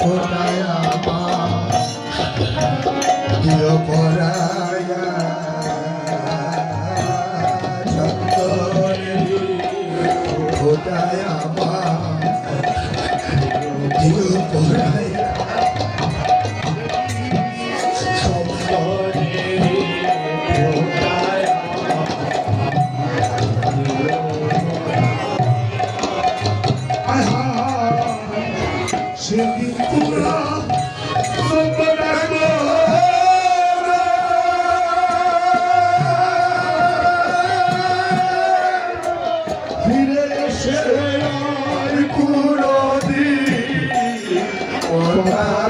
পরায়া মা প্রিয় পরা Amém.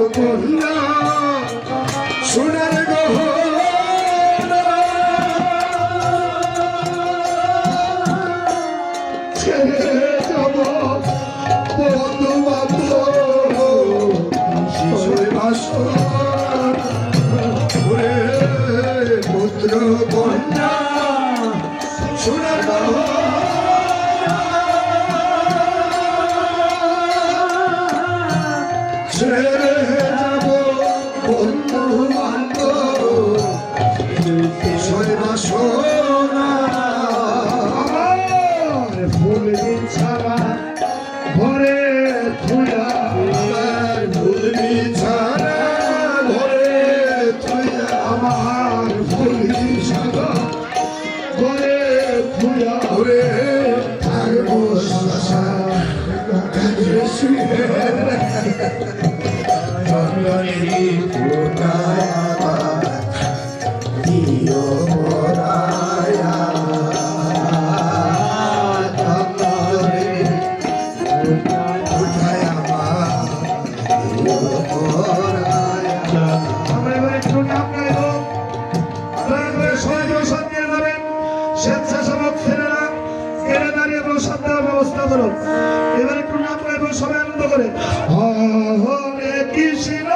ছেড়ে যাব, বন্ধু বান্ধব শৈবা সোনা ছাড়া ভরে থুয়া ফুল দিন ছাড়া ভরে আমার ফুল দিন ছাড়া ভরে থুয়া ভরে থাকব সারা কাজে স্বেচ্ছাসেবক ছেলেরা কেড়ে দাঁড়িয়ে এবং শ্রদ্ধার ব্যবস্থা করুন এবার একটু নাম করে সবাই আনন্দ করে। হরে কৃষ্ণ।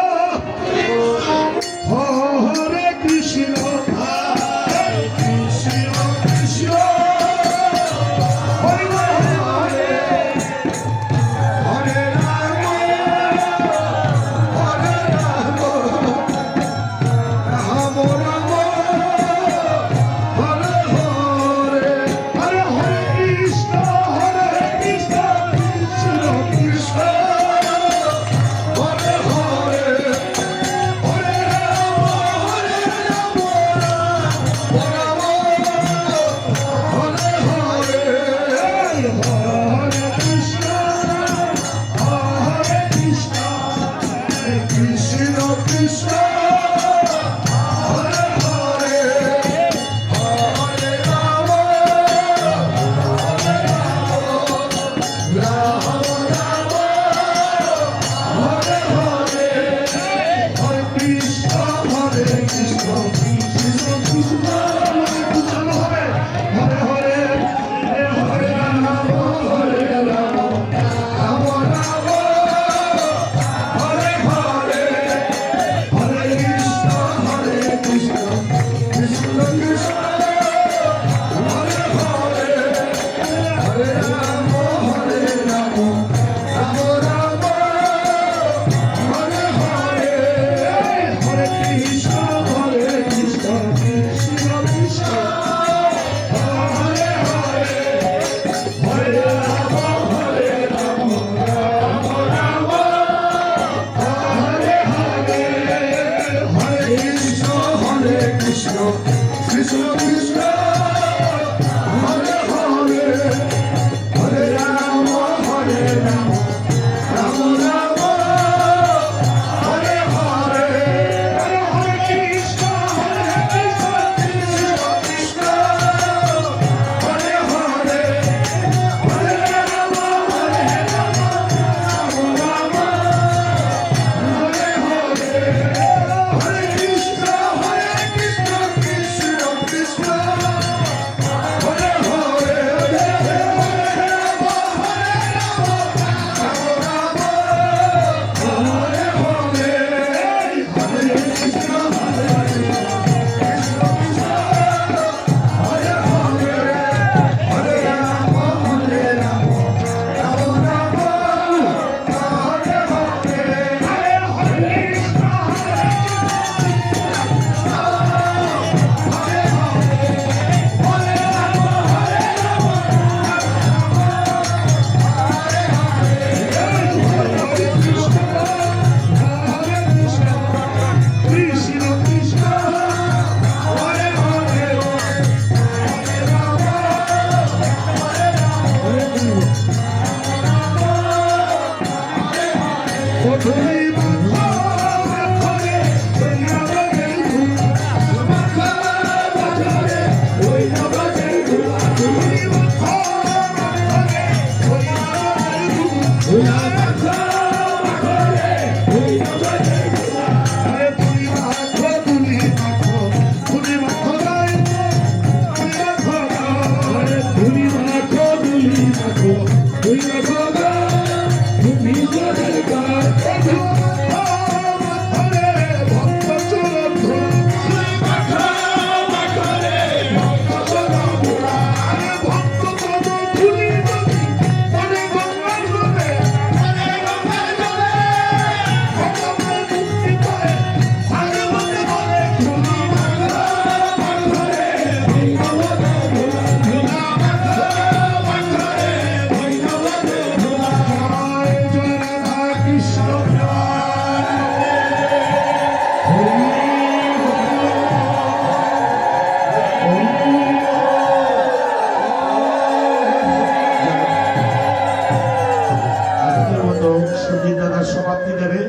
সমাপ্তি দেবে।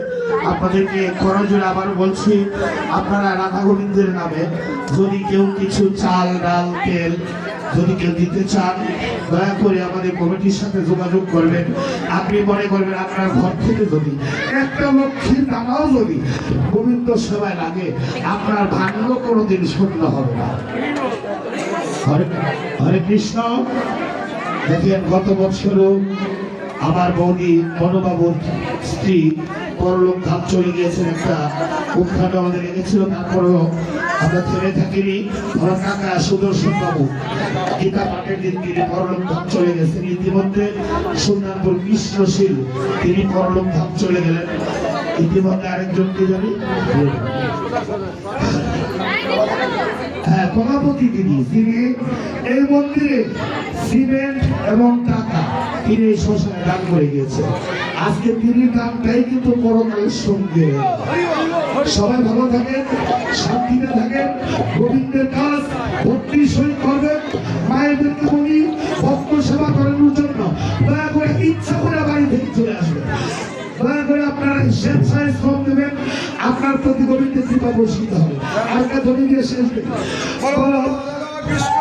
আপনাদেরকে করজোরে আবার বলছি, আপনারা রাধা গোবিন্দের নামে যদি কেউ কিছু চাল, ডাল, তেল যদি কেউ দিতে চান, দয়া করে আমাদের কমিটির সাথে যোগাযোগ করবেন। আপনি মনে করবেন আপনার ঘর থেকে যদি একটা লক্ষ্মীর টাকাও যদি গোবিন্দ সেবায় লাগে, আপনার ভাগ্য কোনোদিন শূন্য হবে না। হরে হরে কৃষ্ণ। দেখেন গত বছরও আমার বৌদি মনোবাবুর স্ত্রী পরলোক ধাপ চলে গিয়েছেন একটা উত্থান আমাদের এনেছিল, তারপরেও আমরা থেমে থাকিনি। ধরো কাকা, সুদর্শন বাবু, গীতা পাঠের দিন তিনি পরলোক ধাপ চলে গেছেন। ইতিমধ্যে সুলতানপুর কৃষ্ণশীল তিনি পরলোক ধাপ চলে গেলেন। ইতিমধ্যে আরেকজন কে জানি? হ্যাঁ কলাপতি তিনি। তিনি এই মন্দিরে সিমেন্ট এবং টাকা তিনি শ্মশানে দান করে গিয়েছেন আজকে তিনি দানটাই কিন্তু পরকালের সঙ্গে। সবাই ভালো থাকেন, শান্তিতে থাকেন, গোবিন্দের কাজ ভক্তি সহিত করবেন মায়েদেরকে বলি, ভক্ত সেবা করানোর জন্য দয়া করে ইচ্ছা করে বাড়ি থেকে চলে আসবেন। দয়া করে আপনারা স্বেচ্ছায় শ্রম দেবেন আপনার প্রতি গোবিন্দের কৃপা বর্ষিত হবে। আর ধ্বনি দিয়ে শেষ দিন কৃষ্ণ